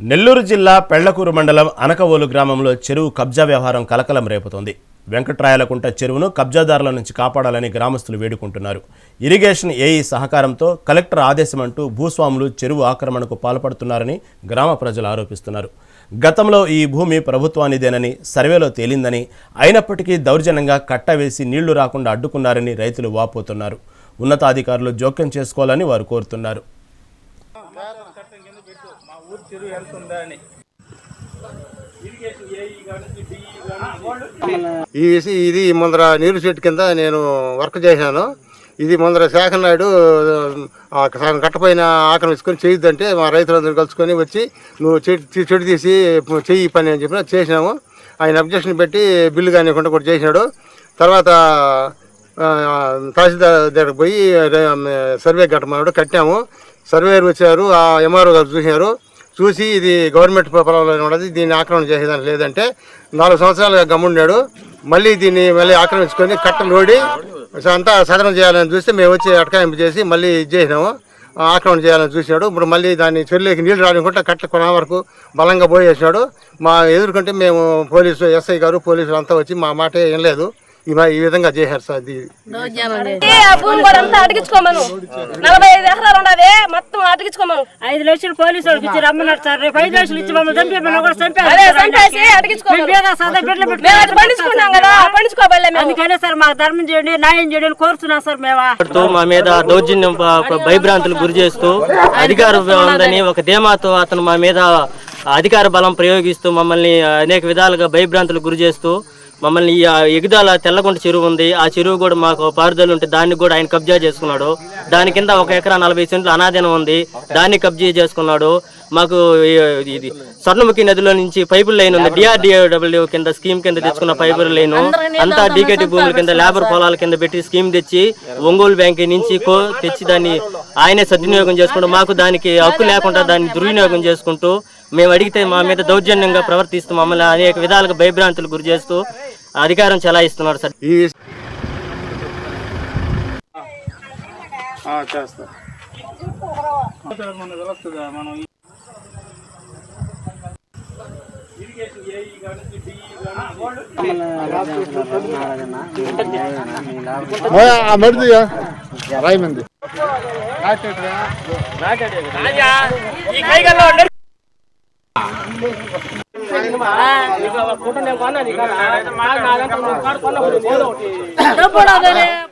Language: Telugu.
నెల్లూరు జిల్లా పెళ్ళకూరు మండలం అనకవోలు గ్రామంలో చెరువు కబ్జా వ్యవహారం కలకలం రేపుతోంది. వెంకట్రాయలకుంట చెరువును కబ్జాదారుల నుంచి కాపాడాలని గ్రామస్తులు వేడుకుంటున్నారు. ఇరిగేషన్ ఏఈ సహకారంతో కలెక్టర్ ఆదేశమంటూ భూస్వాములు చెరువు ఆక్రమణకు పాల్పడుతున్నారని గ్రామ ప్రజలు ఆరోపిస్తున్నారు. గతంలో ఈ భూమి ప్రభుత్వానిదేనని సర్వేలో తేలిందని అయినప్పటికీ దౌర్జన్యంగా కట్టవేసి నీళ్ళు రాకుండా అడ్డుకున్నారని రైతులు వాపోతున్నారు. ఉన్నతాధికారులు జోక్యం చేసుకోవాలని వారు కోరుతున్నారు. చట్టం పెట్టు. మా ఊరు చెరువు ఎంత ఉందా అని ఈ ఇది ముందర నీరు చెట్టు కింద నేను వర్క్ చేశాను. ఇది ముందర శాఖ నాయుడు ఆ కట్టపైన ఆక్రమించుకొని చేయొద్దంటే మా రైతులందరూ కలుసుకొని వచ్చి నువ్వు చెట్టు చెట్టు తీసి చెయ్యి పని అని చెప్పిన చేసినాము. ఆయన అబ్జెక్షన్ పెట్టి బిల్లు కానివ్వకుండా కూడా చేసినాడు. తర్వాత తహసీల్దార్ దగ్గరకు పోయి సర్వే కట్టమన్నాడు కట్టాము. సర్వేయర్ వచ్చారు ఆ ఎంఆర్ఓ గారు చూసినారు చూసి ఇది గవర్నమెంట్ పొలంలో ఉన్నది దీన్ని ఆక్రమణ చేసేదానికి లేదంటే నాలుగు సంవత్సరాలుగా గమ్మున్నాడు మళ్ళీ దీన్ని మళ్ళీ ఆక్రమించుకొని కట్టలు లోడి అంతా సదనం చేయాలని చూస్తే మేము వచ్చి అటకాయింపు చేసి మళ్ళీ ఇది చేసినాము. ఆక్రమణ చేయాలని చూసినాడు ఇప్పుడు మళ్ళీ దాన్ని చెరువులోకి నీళ్ళు రానికుంటే కట్ట కొన వరకు బలంగా పోయేసినాడు మా ఎదుర్కొంటే మేము పోలీసు ఎస్ఐ గారు పోలీసులు అంతా వచ్చి మా మాట ఏం లేదు. ఈ మా- ఈ విధంగా చేశారు సార్ ఇది. అడిగించుకోమను నలభై ఐదు ఎకరాలు ఉన్నది. లక్షలు పోలీసు వాళ్ళకి ఇచ్చి రమ్మన్నారు సార్. రేపు ఐదు లక్షలు ఇచ్చి మమ్మల్ని కూడా పండించుకున్నాం కదా పండించుకోబోలే మేము. అందుకనే సార్ మాకు ధర్మం చేయండి న్యాయం చేయండి అని కోరుతున్నాం సార్ మేము. మా మీద దౌర్జన్యం భయభ్రాంతులు గురి చేస్తూ అధికారం ఉందని ఒక ధీమాతో అతను మా మీద అధికార బలం ప్రయోగిస్తూ మమ్మల్ని అనేక విధాలుగా భయభ్రాంతులు గురి చేస్తూ మమ్మల్ని ఈ ఎగుదాల తెల్లగుంట చెరువు ఉంది. ఆ చెరువు కూడా మాకు పారుదల ఉంటే దాన్ని కూడా ఆయన కబ్జా చేసుకున్నాడు. దాని కింద ఒక ఎకరా నలభై సెంట్లు అనాధీనం ఉంది. దాన్ని కబ్జా చేసుకున్నాడు. మాకు ఇది స్వర్ణముఖి నదిలో నుంచి పైపుల లైన్ ఉంది. డిఆర్డిఏడబ్ల్యూ కింద స్కీమ్ కింద తెచ్చుకున్న పైపుల లైన్. అంతా డీకేటీ భూముల కింద లేబర్ పొలాల కింద పెట్టి స్కీమ్ తెచ్చి ఒంగోలు బ్యాంక్ నుంచి కో తెచ్చి దాన్ని ఆయనే సద్వినియోగం చేసుకుంటూ మాకు దానికి హక్కు లేకుండా దాన్ని దుర్వినియోగం చేసుకుంటూ మేము అడిగితే మా మీద దౌర్జన్యంగా ప్రవర్తిస్తూ మమ్మల్ని అనేక విధాలుగా భయభ్రాంతులు గురి చేస్తూ అధికారం సార్. చేస్తా. మన తెలుస్తుందా మనం ఈ- ఇరిగేషన్ ఏఈ